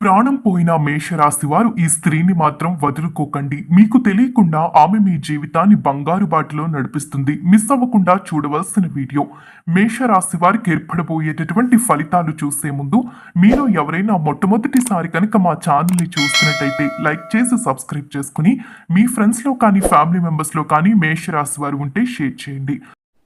ప్రాణం పోయిన మేషరాశి వారు ఈ స్త్రీని మాత్రం వదులుకోకండి. మీకు తెలియకుండా ఆమె మీ జీవితాన్ని బంగారు బాటిలో నడిపిస్తుంది. మిస్ అవ్వకుండా చూడవలసిన వీడియో. మేషరాశి వారికి ఏర్పడబోయేటటువంటి ఫలితాలు చూసే ముందు మీరు ఎవరైనా మొట్టమొదటిసారి కనుక మా ఛానల్ని చూస్తున్నట్టయితే లైక్ చేసి సబ్స్క్రైబ్ చేసుకుని మీ ఫ్రెండ్స్లో కానీ ఫ్యామిలీ మెంబర్స్లో కానీ మేషరాశి వారు ఉంటే షేర్ చేయండి.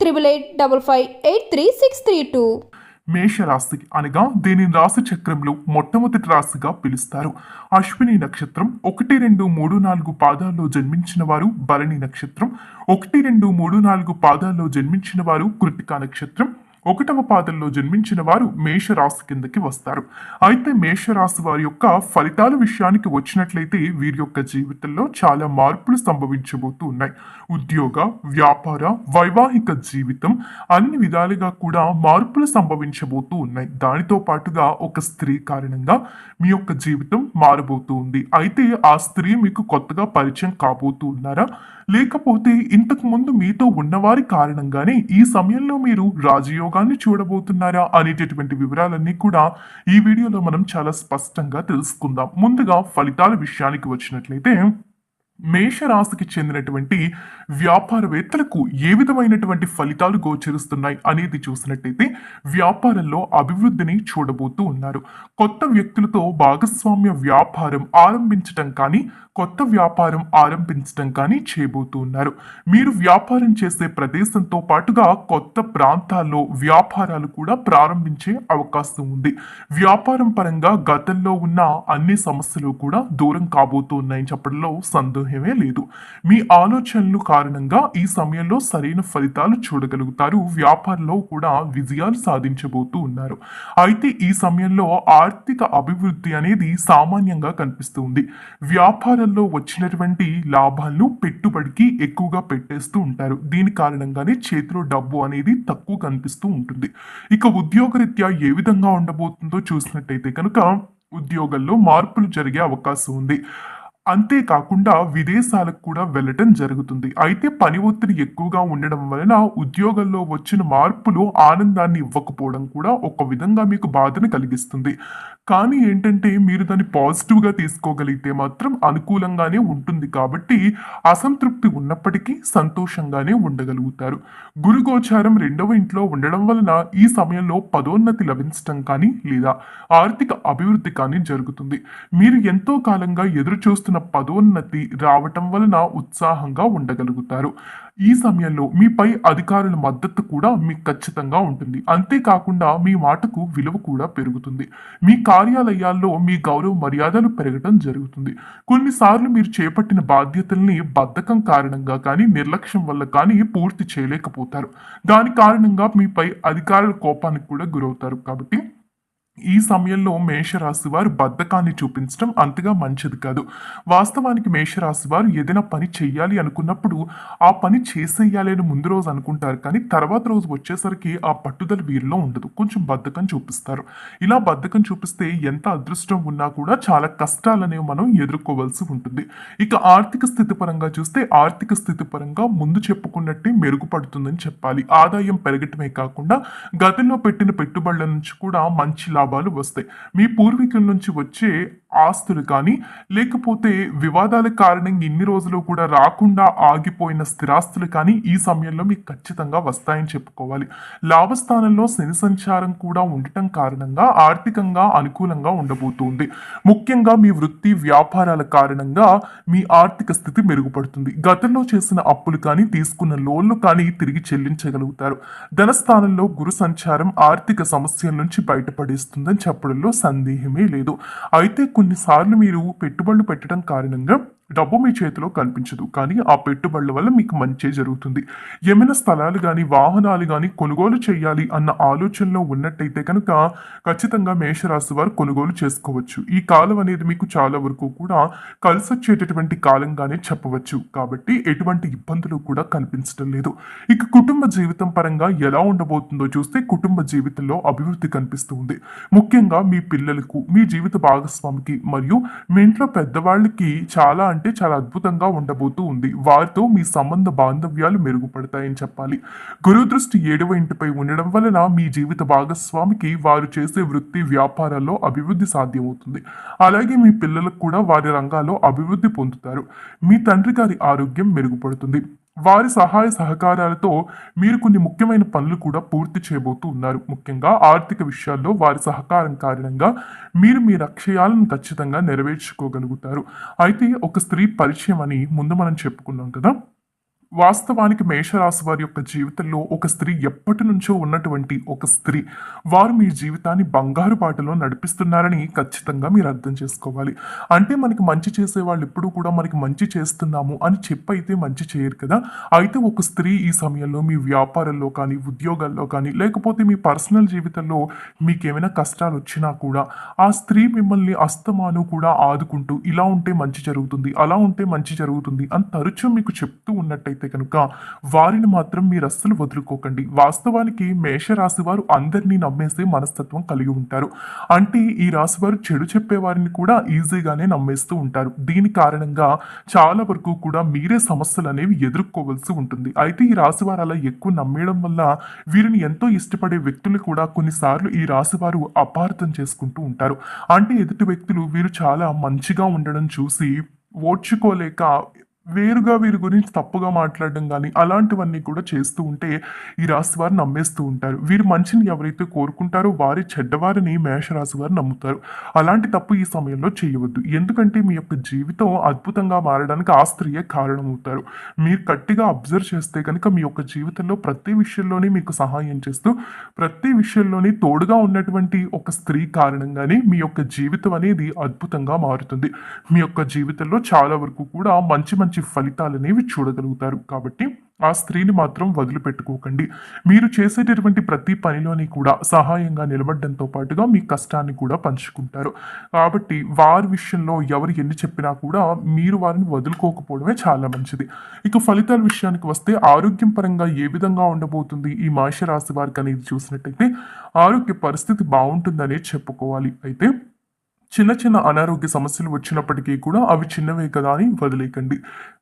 triple eight double five eight three six three two మేషరాశి అనగా దీని రాశి చక్రంలో మొట్టమొదటి రాశిగా పిలుస్తారు. అశ్విని నక్షత్రం ఒకటి రెండు మూడు నాలుగు పాదాల్లో జన్మించిన వారు భరణి నక్షత్రం ఒకటి రెండు మూడు నాలుగు పాదాల్లో జన్మించిన వారు కృతికా నక్షత్రం ఒకటవ పాదంలో జన్మించిన వారు మేషరాశి కిందకి వస్తారు. అయితే మేషరాశి వారి యొక్క ఫలితాల విషయానికి వచ్చినట్లయితే వీరి యొక్క జీవితంలో చాలా మార్పులు సంభవించబోతూ ఉన్నాయి. ఉద్యోగ వ్యాపార వైవాహిక జీవితం అన్ని విధాలుగా కూడా మార్పులు సంభవించబోతూ ఉన్నాయి. దానితో పాటుగా ఒక స్త్రీ కారణంగా మీ యొక్క జీవితం మారబోతూ ఉంది. అయితే ఆ స్త్రీ మీకు కొత్తగా పరిచయం కాబోతూ ఉన్నారా? లేకపోతే ఇంతకు ముందు మీతో ఉన్నవారి కారణంగానే ఈ సమయంలో మీరు రాజయోగాన్ని చూడబోతున్నారా అనేటటువంటి వివరాలన్నీ కూడా ఈ వీడియోలో మనం చాలా స్పష్టంగా తెలుసుకుందాం. ముందుగా ఫలితాల విషయానికి వచ్చినట్లయితే మేషరాశికి చెందినటువంటి వ్యాపారవేత్తలకు ఏ విధమైనటువంటి ఫలితాలు గోచరిస్తున్నాయి అనేది చూసినట్టయితే వ్యాపారంలో అభివృద్ధిని చూడబోతూ ఉన్నారు. కొత్త వ్యక్తులతో భాగస్వామ్య వ్యాపారం ఆరంభించటం కానీ కొత్త వ్యాపారం ఆరంభించటం కానీ చేయబోతూ ఉన్నారు. మీరు వ్యాపారం చేసే ప్రదేశంతో పాటుగా కొత్త ప్రాంతాల్లో వ్యాపారాలు కూడా ప్రారంభించే అవకాశం ఉంది. వ్యాపారం పరంగా గతంలో ఉన్న అన్ని సమస్యలు కూడా దూరం కాబోతూ ఉన్నాయని చెప్పడంలో సందేహమే లేదు. మీ ఆలోచనలు కారణంగా ఈ సమయంలో సరైన ఫలితాలు చూడగలుగుతారు. వ్యాపారంలో కూడా విజయాలు సాధించబోతూ ఉన్నారు. అయితే ఈ సమయంలో ఆర్థిక అభివృద్ధి అనేది సామాన్యంగా కనిపిస్తుంది. వ్యాపారంలో వచ్చినటువంటి లాభాలను పెట్టుబడికి ఎక్కువగా పెట్టేస్తూ ఉంటారు. దీని కారణంగానే చేతిలో డబ్బు అనేది తక్కువ కనిపిస్తూ ఉంటుంది. ఇక ఉద్యోగరీత్యా ఏ విధంగా ఉండబోతుందో చూసినట్టయితే కనుక ఉద్యోగంలో మార్పులు జరిగే అవకాశం ఉంది. అంతేకాకుండా విదేశాలకు కూడా వెళ్ళటం జరుగుతుంది. అయితే పని ఒత్తిడి ఎక్కువగా ఉండడం వలన ఉద్యోగంలో వచ్చిన మార్పులు ఆనందాన్ని ఇవ్వకపోవడం కూడా ఒక విధంగా మీకు బాధను కలిగిస్తుంది. కానీ ఏంటంటే మీరు దాన్ని పాజిటివ్గా తీసుకోగలిగితే మాత్రం అనుకూలంగానే ఉంటుంది కాబట్టి అసంతృప్తి ఉన్నప్పటికీ సంతోషంగానే ఉండగలుగుతారు. గురు గోచారం రెండవ ఇంట్లో ఉండడం వలన ఈ సమయంలో పదోన్నతి లభించటం కానీ లేదా ఆర్థిక అభివృద్ధి కానీ జరుగుతుంది. మీరు ఎంతో కాలంగా ఎదురు చూస్తున్న పదోన్నతి రావటం వలన ఉత్సాహంగా ఉండగలుగుతారు. ఈ సమయంలో మీపై అధికారుల మద్దతు కూడా మీకు ఖచ్చితంగా ఉంటుంది. అంతేకాకుండా మీ మాటకు విలువ కూడా పెరుగుతుంది. మీ కార్యాలయాల్లో మీ గౌరవ మర్యాదలు పెరగడం జరుగుతుంది. కొన్నిసార్లు మీరు చేపట్టిన బాధ్యతల్ని బద్ధకం కారణంగా కానీ నిర్లక్ష్యం వల్ల కానీ పూర్తి చేయలేకపోతారు. దాని కారణంగా మీపై అధికారుల కోపానికి కూడా గురవుతారు. కాబట్టి ఈ సమయంలో మేషరాశి వారు బద్ధకాన్ని చూపించడం అంతగా మంచిది కాదు. వాస్తవానికి మేషరాశి వారు ఏదైనా పని చెయ్యాలి అనుకున్నప్పుడు ఆ పని చేసేయాలి అని ముందు రోజు అనుకుంటారు. కానీ తర్వాత రోజు వచ్చేసరికి ఆ పట్టుదల వీరిలో ఉండదు. కొంచెం బద్ధకం చూపిస్తారు. ఇలా బద్ధకం చూపిస్తే ఎంత అదృష్టం ఉన్నా కూడా చాలా కష్టాలనేవి మనం ఎదుర్కోవాల్సి ఉంటుంది. ఇక ఆర్థిక స్థితి పరంగా చూస్తే ఆర్థిక స్థితి పరంగా ముందు చెప్పుకున్నట్టే మెరుగుపడుతుందని చెప్పాలి. ఆదాయం పెరగటమే కాకుండా గతంలో పెట్టిన పెట్టుబడుల నుంచి కూడా మంచి లాభం లాభాలు వస్తాయి. మీ పూర్వీకుల నుంచి వచ్చే ఆస్తులు కానీ లేకపోతే వివాదాల కారణంగా ఇన్ని రోజులు కూడా రాకుండా ఆగిపోయిన స్థిరాస్తులు కానీ ఈ సమయంలో మీకు ఖచ్చితంగా వస్తాయని చెప్పుకోవాలి. లాభస్థానంలో శని సంచారం కూడా ఉండటం కారణంగా ఆర్థికంగా అనుకూలంగా ఉండబోతుంది. ముఖ్యంగా మీ వృత్తి వ్యాపారాల కారణంగా మీ ఆర్థిక స్థితి మెరుగుపడుతుంది. గతంలో చేసిన అప్పులు కానీ తీసుకున్న లోన్లు కానీ తిరిగి చెల్లించగలుగుతారు. ధనస్థానంలో గురు సంచారం ఆర్థిక సమస్యల నుంచి బయటపడేస్తుందని చెప్పడంలో సందేహమే లేదు. అయితే కొన్నిసార్లు మీరు పెట్టుబడులు పెట్టడం కారణంగా డబ్బు మీ చేతిలో కనిపించదు కానీ ఆ పెట్టుబడుల వల్ల మీకు మంచి జరుగుతుంది. ఏమైనా స్థలాలు కానీ వాహనాలు కానీ కొనుగోలు చేయాలి అన్న ఆలోచనలో ఉన్నట్టయితే కనుక ఖచ్చితంగా మేషరాశి వారు కొనుగోలు చేసుకోవచ్చు. ఈ కాలం అనేది మీకు చాలా వరకు కూడా కలిసి వచ్చేటటువంటి కాలంగానే చెప్పవచ్చు. కాబట్టి ఎటువంటి ఇబ్బందులు కూడా కనిపించడం లేదు. ఇక కుటుంబ జీవితం పరంగా ఎలా ఉండబోతుందో చూస్తే కుటుంబ జీవితంలో అభివృద్ధి కనిపిస్తూ ఉంది. ముఖ్యంగా మీ పిల్లలకు మీ జీవిత భాగస్వామికి మరియు మీ ఇంట్లో పెద్దవాళ్ళకి చాలా అంటే చాలా అద్భుతంగా ఉండబోతూ ఉంది. వారితో మీ సంబంధ బాంధవ్యాలు మెరుగుపడతాయని చెప్పాలి. గురు దృష్టి ఏడవ ఇంటిపై ఉండడం వలన మీ జీవిత భాగస్వామికి వారు చేసే వృత్తి వ్యాపారాల్లో అభివృద్ధి సాధ్యమవుతుంది. అలాగే మీ పిల్లలకు కూడా వారి రంగాల్లో అభివృద్ధి పొందుతారు. మీ తండ్రి గారి ఆరోగ్యం మెరుగుపడుతుంది. వారి సహాయ సహకారాలతో మీరు కొన్ని ముఖ్యమైన పనులు కూడా పూర్తి చేయబోతూ ఉన్నారు. ముఖ్యంగా ఆర్థిక విషయాల్లో వారి సహకారం కారణంగా మీరు మీ లక్ష్యాలను ఖచ్చితంగా నెరవేర్చుకోగలుగుతారు. అయితే ఒక స్త్రీ పరిచయం అని ముందు మనం చెప్పుకున్నాం కదా. వాస్తవానికి మేషరాశి వారి యొక్క జీవితంలో ఒక స్త్రీ ఎప్పటి నుంచో ఉన్నటువంటి ఒక స్త్రీ వారు మీ జీవితాన్ని బంగారు బాటలో నడిపిస్తున్నారని ఖచ్చితంగా మీరు అర్థం చేసుకోవాలి. అంటే మనకి మంచి చేసే వాళ్ళు ఎప్పుడూ కూడా మనకి మంచి చేస్తున్నాము అని చెప్పైతే మంచి చేయరు కదా. అయితే ఒక స్త్రీ ఈ సమయంలో మీ వ్యాపారంలో కానీ ఉద్యోగాల్లో కానీ లేకపోతే మీ పర్సనల్ జీవితంలో మీకేమైనా కష్టాలు వచ్చినా కూడా ఆ స్త్రీ మిమ్మల్ని అస్తమాను కూడా ఆదుకుంటూ ఇలా ఉంటే మంచి జరుగుతుంది అలా ఉంటే మంచి జరుగుతుంది అని తరచూ మీకు చెప్తూ ఉన్నట్టయితే కనుక వారిని మాత్రం మీరు అస్సలు వదులుకోకండి. వాస్తవానికి మేషరాశి వారు అందరినీ నమ్మేసే మనస్తత్వం కలిగి ఉంటారు. అంటే ఈ రాశి వారు చెడు చెప్పే వారిని కూడా ఈజీగానే నమ్మేస్తూ ఉంటారు. దీని కారణంగా చాలా వరకు కూడా మీరే సమస్యలు అనేవి ఎదుర్కోవాల్సి ఉంటుంది. అయితే ఈ రాశి వారు అలా ఎక్కువ నమ్మేయడం వల్ల వీరిని ఎంతో ఇష్టపడే వ్యక్తులు కూడా కొన్నిసార్లు ఈ రాశి వారు అపార్థం చేసుకుంటూ ఉంటారు. అంటే ఎదుటి వ్యక్తులు వీరు చాలా మంచిగా ఉండడం చూసి ఓర్చుకోలేక వేరుగా వీరి గురించి తప్పుగా మాట్లాడడం కానీ అలాంటివన్నీ కూడా చేస్తూ ఉంటే ఈ రాశి వారు నమ్మేస్తూ ఉంటారు. వీరి మంచిని ఎవరైతే కోరుకుంటారో వారి చెడ్డవారిని మేషరాశి వారు నమ్ముతారు. అలాంటి తప్పు ఈ సమయంలో చేయవద్దు. ఎందుకంటే మీ యొక్క జీవితం అద్భుతంగా మారడానికి ఆ స్త్రీయే కారణమవుతారు. మీరు గట్టిగా అబ్జర్వ్ చేస్తే కనుక మీ యొక్క జీవితంలో ప్రతి విషయంలోనే మీకు సహాయం చేస్తూ ప్రతి విషయంలోనే తోడుగా ఉన్నటువంటి ఒక స్త్రీ కారణంగానే మీ యొక్క జీవితం అనేది అద్భుతంగా మారుతుంది. మీ యొక్క జీవితంలో చాలా వరకు కూడా మంచి మంచి ఫలితాలు అనేవి చూడగలుగుతారు. కాబట్టి ఆ స్త్రీని మాత్రం వదిలిపెట్టుకోకండి. మీరు చేసేటటువంటి ప్రతి పనిలోని కూడా సహాయంగా నిలబడడంతో పాటుగా మీ కష్టాన్ని కూడా పంచుకుంటారు. కాబట్టి వారి విషయంలో ఎవరు ఎన్ని చెప్పినా కూడా మీరు వారిని వదులుకోకపోవడమే చాలా మంచిది. ఇక ఫలితాల విషయానికి వస్తే ఆరోగ్యం పరంగా ఏ విధంగా ఉండబోతుంది? ఈ మేషరాశి వారికి అనేది చూసినట్టయితే ఆరోగ్య పరిస్థితి బాగుంటుందనే చెప్పుకోవాలి. అయితే చిన్న చిన్న అనారోగ్య సమస్యలు వచ్చినప్పటికీ కూడా అవి చిన్నవే కదా అని వదిలేకండి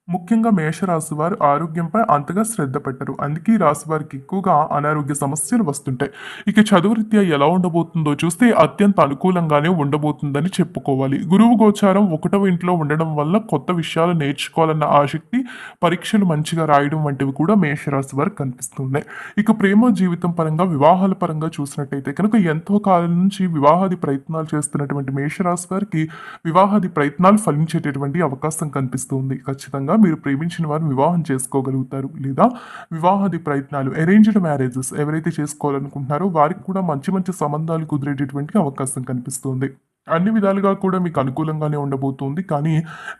ముఖ్యంగా మేషరాశి వారు ఆరోగ్యంపై అంతగా శ్రద్ధ పెట్టరు. అందుకే ఈ రాశి వారికి ఎక్కువగా అనారోగ్య సమస్యలు వస్తుంటాయి. ఇక చదువు రీత్యా ఎలా ఉండబోతుందో చూస్తే అత్యంత అనుకూలంగానే ఉండబోతుందని చెప్పుకోవాలి. గురువు గోచారం ఒకటవ ఇంట్లో ఉండడం వల్ల కొత్త విషయాలు నేర్చుకోవాలన్న ఆసక్తి పరీక్షలు మంచిగా రాయడం వంటివి కూడా మేషరాశి వారికి కనిపిస్తున్నాయి. ఇక ప్రేమ జీవితం పరంగా వివాహాల పరంగా చూసినట్టయితే కనుక ఎంతో కాలం నుంచి వివాహాది ప్రయత్నాలు చేస్తున్నటువంటి మేషరాశి వారికి వివాహాది ప్రయత్నాలు ఫలించేటటువంటి అవకాశం కనిపిస్తుంది. ఖచ్చితంగా మీరు ప్రేమించిన వారిని వివాహం చేసుకోగలుగుతారు లేదా వివాహాది ప్రయత్నాలు అరేంజ్డ్ మ్యారేజెస్ ఎవరైతే చేసుకోవాలనుకుంటున్నారో వారికి కూడా మంచి మంచి సంబంధాలు కుదిరేటటువంటి అవకాశం కనిపిస్తుంది. అన్ని విధాలుగా కూడా మీకు అనుకూలంగానే ఉండబోతుంది. కానీ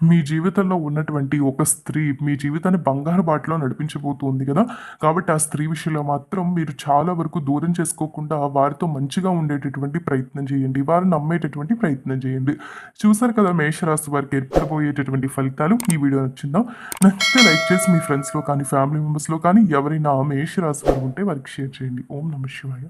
మీ జీవితంలో ఉన్నటువంటి ఒక స్త్రీ మీ జీవితాన్ని బంగారు బాటలో నడిపించబోతుంది కదా. కాబట్టి ఆ స్త్రీ విషయంలో మాత్రం మీరు చాలా వరకు దూరం చేసుకోకుండా వారితో మంచిగా ఉండేటటువంటి ప్రయత్నం చేయండి. వారిని నమ్మేటటువంటి ప్రయత్నం చేయండి. చూసారు కదా మేషరాశి వారికి ఏర్పడబోయేటటువంటి ఫలితాలు. ఈ వీడియో నచ్చిందా? నచ్చితే లైక్ చేసి మీ ఫ్రెండ్స్లో కానీ ఫ్యామిలీ మెంబర్స్లో కానీ ఎవరైనా మేషరాశి వారు ఉంటే వారికి షేర్ చేయండి. ఓం నమ శివాయ.